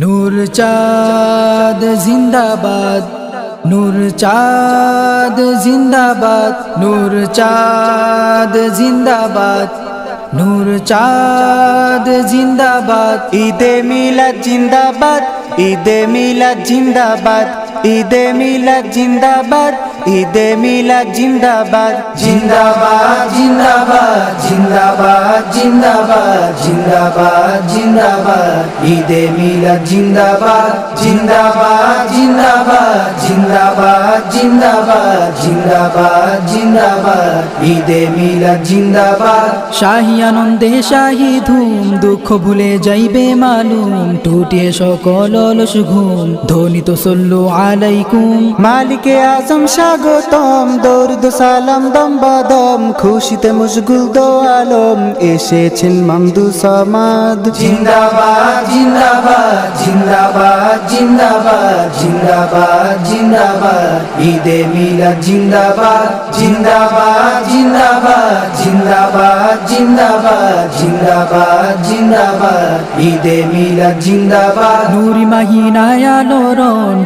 নূর চাঁদ জিন্দাবাদ, নূর চাঁদ জিন্দাবাদ, নূর চাঁদ জিন্দাবাদ, নূর চাঁদ জিন্দাবাদ। ঈদে মিলাদ জিন্দাবাদ, ঈদে মিলাদ জিন্দাবাদ। ঈদে মিলা জিন্দাবাদ ঈদে মিলা জিন্দাবাদ। জিন্দাবাদ জিন্দাবাদ জিন্দাবাদ জিন্দাবাদ জিন্দাবাদ জিন্দাবাদ। ঈদে মিলা জিন্দাবাদ জিন্দাবাদ জিন্দাবাদ জিন্দাবাদ জিন্দাবাদ জিন্দাবাদ জিন্দাবাদ। ঈদে মিলাদ জিন্দাবাদ। শাহী আনন্দে শাহী ধুম দুঃখ ভুলে যাইবে মালুম টুটে সকল অলস ঘুম ধ্বনিত সল্লু আলাইকুম। মালিকে আজম স্বাগতম। দৌড় সালাম দম বাদম। খুশিতে মুশগুল দো আলম। এসেছেন মামদু সমাদ। জিন্দাবাদ জিন্দাবাদ জিন্দাবাদ জিন্দাবাদ জিন্দাবাদ জিন্দাবাদ। ঈদে মিলাদ জিন্দাবাদ জিন্দাবাদ জিন্দাবাদ জিন্দাবাদ জিন্দাবাদ জিন্দাবাদ জিন্দাবাদ। ঈদে মিলাদ জিন্দাবাদ। নুরি মাহিনায় আলোড়ন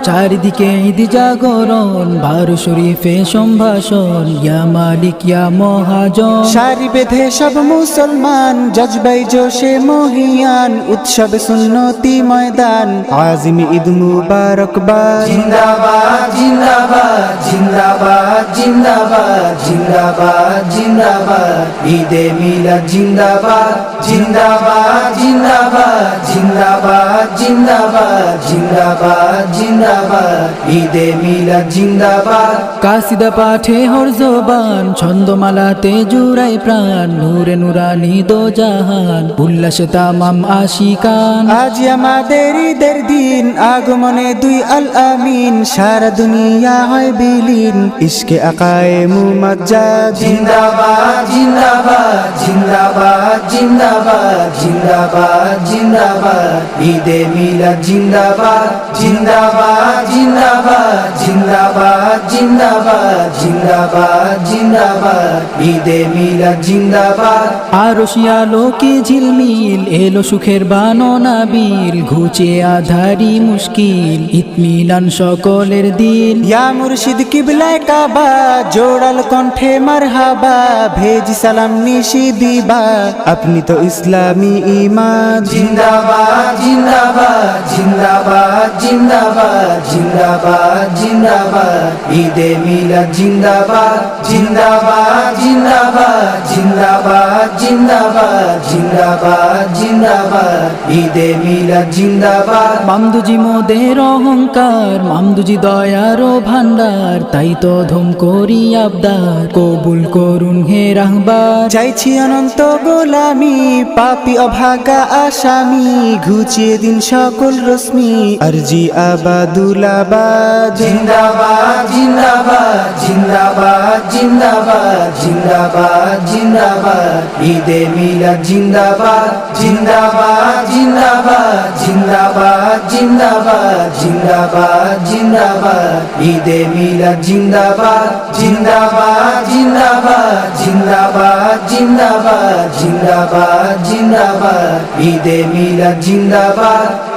চারিদিকে ঈদ জাগরণ বারো শরীফে সম্ভাষণ ইয়া মালিক ইয়া মহাজন। সারি বেঁধে সব মুসলমান জজবাই জোশে মহিয়ান উৎসব সুন্নতি ময়দান আজিম ঈদ মুবারকবাদ জিন্দাবাদ জিন্দাবাদ জিন্দাবাদ জিন্দাবাদ জিন্দাবাদ জিন্দাবাদ। ঈদে মিলাদ জিন্দাবাদ জিন্দাবাদ জিন্দাবাদ জিন্দাবাদ জিন্দাবাদ জিন্দাবাদ জিন্দাবাদ। ঈদে মিলাদ জিন্দাবাদ। কাসিদা পাঠে হরজবান ছন্দমালাতে জুড়াই প্রাণ নূরে নুরানি দো জাহান উল্লাসে তামাম আশিকান। আজ আমাদের ঈদের দিন আগমনে দুই আল আমিন সারা দুনিয়া হয় বিলীন ইশকে আকায়ে মুমাজ্জাদ জিন্দাবাদ জিন্দাবাদ জিন্দাবাদ জিন্দাবাদ জিন্দাবাদ জিন্দাবাদ। ঈদে মিলাদ জিন্দাবাদ জিন্দাবাদ জিন্দাবাদ জিন্দাবাদ জিন্দাবাদ জিন্দাবাদ জিন্দাবাদ। ঈদে মিলাদ জিন্দাবাদ। আরও শিয়ালোকে ঝিলমিল এলো সুখের বাননা বিল ঘুচে আধারি মুশকিল ইতমিনান সকলের দিল। ইয়া মুর্শিদ কিবলায় কাবা জোড়াল কণ্ঠে মারহাবা ভেজি সালাম নিশি দিবা আপনি তো ইসলামী ইমাদ জিন্দাবাদ জিন্দাবাদ জিন্দাবাদ জিন্দাবাদ জিন্দাবাদ। জিন্দাবাদ জিন্দাবাদ ঈদে মিলাদ জিন্দাবাদ জিন্দাবাদ জিন্দাবাদ জিন্দাবাদ জিন্দাবাদ জিন্দাবাদ জিন্দাবাদ ঈদে মিলাদ জিন্দাবাদ। মামদুজি মোদের অহংকার মামদুজি দয়ারও ভান্ডার তাই তো ধুম করি আবদার কবুল করুন হে রাহবার। চাইছি অনন্ত গোলামি পাপি অভাগা আসামি ঘুচিয়ে দিন সকল রশ্মি আরজি আবাদুলাবাদ জিন্দাবাদ জিন্দাবাদ জিন্দাবাদ জিন্দাবাদ জিন্দাবাদ জিন্দাবাদ ঈদে মিলাদ জিন্দাবাদ জিন্দাবাদ জিন্দাবাদ জিন্দাবাদ জিন্দাবাদ জিন্দাবাদ জিন্দাবাদ ঈদে মিলাদ জিন্দাবাদ জিন্দাবাদ জিন্দাবাদ জিন্দাবাদ জিন্দাবাদ জিন্দাবাদ জিন্দাবাদ ঈদে মিলাদ জিন্দাবাদ